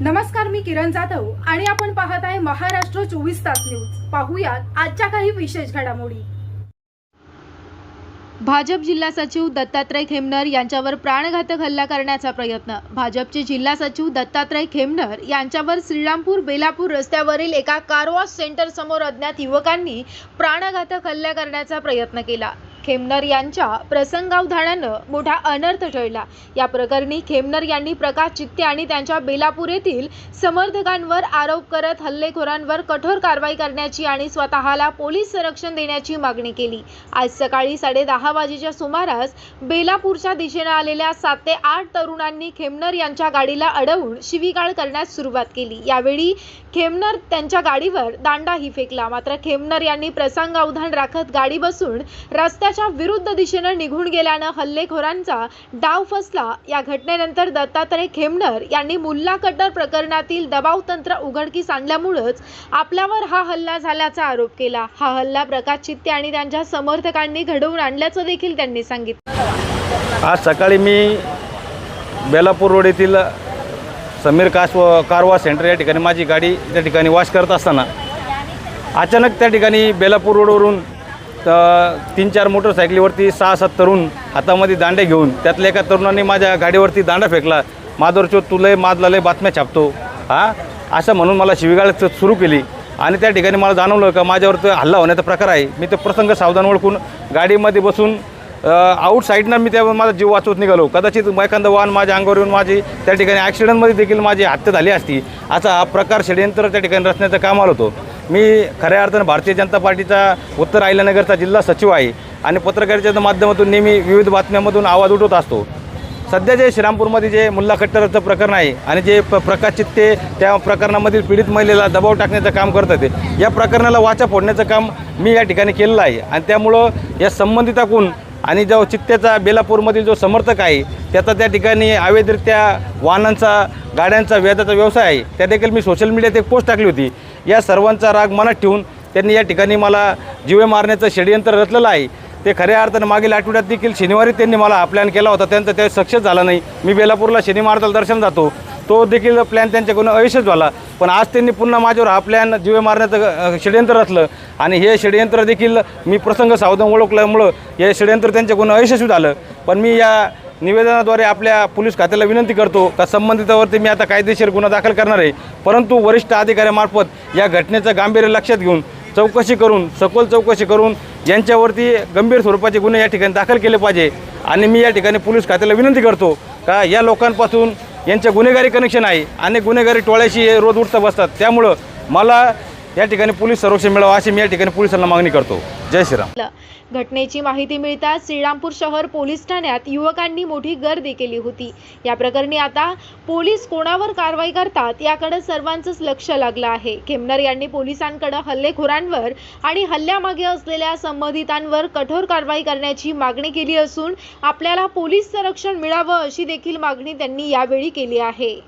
नमस्कार मी किरण जाधव आणि आपण पाहत आहे महाराष्ट्र चोवीस तास न्यूज. पाहूयात आजच्या काही विशेष घडामोडी. भाजप जिल्हा सचिव दत्तात्रय खेमनर यांच्यावर प्राणघातक हल्ला करण्याचा प्रयत्न. भाजपचे जिल्हा सचिव दत्तात्रय खेमनर यांच्यावर श्रीरामपूर बेलापूर रस्त्यावरील एका कारवॉश सेंटर समोर अज्ञात युवकांनी प्राणघातक हल्ला करण्याचा प्रयत्न केला. खेमनर यांच्या प्रसंगावधानानं मोठा अनर्थ टळला. या प्रकरणी खेमनर यांनी प्रकाश चित्ते आणि त्यांच्या बेलापूर येथील समर्थकांवर आरोप करत हल्लेखोरांवर कठोर कारवाई करण्याची आणि स्वतःला पोलीस संरक्षण देण्याची मागणी केली. आज सकाळी साडे दहा वाजेच्या सुमारास बेलापूरच्या दिशेनं आलेल्या सात ते आठ तरुणांनी खेमनर यांच्या गाडीला अडवून शिवीगाळ करण्यास सुरुवात केली. यावेळी खेमनर त्यांच्या गाडीवर दांडाही फेकला. मात्र खेमनर यांनी प्रसंगावधान राखत गाडी बसून रस्त्याच्या विरुद्ध दिशेनं निघून गेल्यानं हल्लेखोरांचा डाव फसला. या घटनेनंतर दत्तात्रय खेमनर यांनी मुल्ला कट्टर प्रकरणातील दबाव तंत्र उघडकीस आणल्यामुळंच आपल्यावर हा हल्ला झाल्याचा आरोप केला. हा हल्ला प्रकाश चित्ते आणि त्यांच्या समर्थकांनी घडवून आणल्याचं देखील त्यांनी सांगितलं. आज सकाळी मी बेलापूर रोड येथील समीर कास कारवा सेंटर या ठिकाणी माझी गाडी त्या ठिकाणी वॉश करत असताना अचानक त्या ठिकाणी बेलापूर रोडवरून तर तीन चार मोटरसायकलीवरती सहा सात तरुण हातामध्ये दांडे घेऊन त्यातल्या एका तरुणाने माझ्या गाडीवरती दांडा फेकला. माधवरचो तुलय मादलालय बातम्या छापतो. हां? असं म्हणून मला शिवीगाळ सुरू केली. आणि त्या ठिकाणी मला जाणवलं का माझ्यावर हल्ला होण्याचा प्रकार आहे. मी तो प्रसंग सावधान ओळखून गाडीमध्ये बसून आउट साईडनं मी त्या माझा जीव वाचवत निघालो. कदाचित एखादं वाहन माझ्या अंगावर येऊन माझी त्या ठिकाणी ॲक्सिडेंटमध्ये देखील माझी हत्या झाली असती. असा हा प्रकार षडयंत्र त्या ठिकाणी रचण्याचं काम आलं होतं. मी खऱ्या अर्थानं भारतीय जनता पार्टीचा उत्तर आयल्यानगरचा जिल्हा सचिव आहे आणि पत्रकारितेच्या माध्यमातून नेहमी विविध बातम्यांमधून आवाज उठवत असतो. सध्या जे श्रीरामपूरमध्ये जे मुल्ला कट्टरचं प्रकरण आहे आणि जे प प्रकाश चित्ते त्या प्रकरणामधील पीडित महिलेला दबाव टाकण्याचं काम करत होते या प्रकरणाला वाचा फोडण्याचं काम मी या ठिकाणी केलेलं आहे. आणि त्यामुळं या संबंधिताकडून आणि जो चित्त्याचा बेलापूरमधील जो समर्थक आहे त्याचा त्या ठिकाणी अवैधरित्या वाहनांचा गाड्यांचा व्याजाचा व्यवसाय आहे त्या देखील मी सोशल मीडियात एक पोस्ट टाकली होती. या सर्वांचा राग मनात ठेवून त्यांनी या ठिकाणी मला जीवे मारण्याचं षडयंत्र रचलेलं आहे. ते खऱ्या अर्थानं मागील आठवड्यात देखील शनिवारी त्यांनी मला हा प्लॅन केला होता. त्यांचा ते सक्सेस झाला नाही. मी बेलापूरला शनी महाराजाला दर्शन जातो. तो देखील प्लॅन त्यांच्याकडून अयशस्वी झाला. पण आज त्यांनी पुन्हा माझ्यावर हा प्लॅन जीवे मारण्याचं षडयंत्र रचलं. आणि हे षडयंत्र देखील मी प्रसंग सावधान ओळखल्यामुळं हे षडयंत्र त्यांच्याकडून अयशस्वी झालं. पण मी या निवेदनाद्वारे आपल्या पोलीस खात्याला विनंती करतो का संबंधितावरती मी आता कायदेशीर गुन्हा दाखल करणार आहे. परंतु वरिष्ठ अधिकाऱ्यामार्फत या घटनेचं गांभीर्य लक्षात घेऊन चौकशी करून सखोल चौकशी करून यांच्यावरती गंभीर स्वरूपाचे गुन्हे या ठिकाणी दाखल केले पाहिजे. आणि मी या ठिकाणी पोलीस खात्याला विनंती करतो का या लोकांपासून यांच्या गुन्हेगारी कनेक्शन आहे आणि गुन्हेगारी टोळ्याशी हे रोज उठता बसतात. त्यामुळं मला या ठिकाणी पोलीस संरक्षण मिळावं अशी मी या ठिकाणी पोलिसांना मागणी करतो. जय श्रीराम. घटनेची माहिती मिळताच श्रीरामपूर शहर पोलीस ठाण्यात युवकांनी मोठी गर्दी केली होती. या प्रकरणी आता पोलीस कोणावर कारवाई करतात याकडे सर्वांचंच लक्ष लागलं आहे. खेमनर यांनी पोलिसांकडे हल्लेखोरांवर आणि हल्ल्यामागे असलेल्या संबंधितांवर कठोर कारवाई करण्याची मागणी केली असून आपल्याला पोलीस संरक्षण मिळावं अशी देखील मागणी त्यांनी यावेळी केली आहे.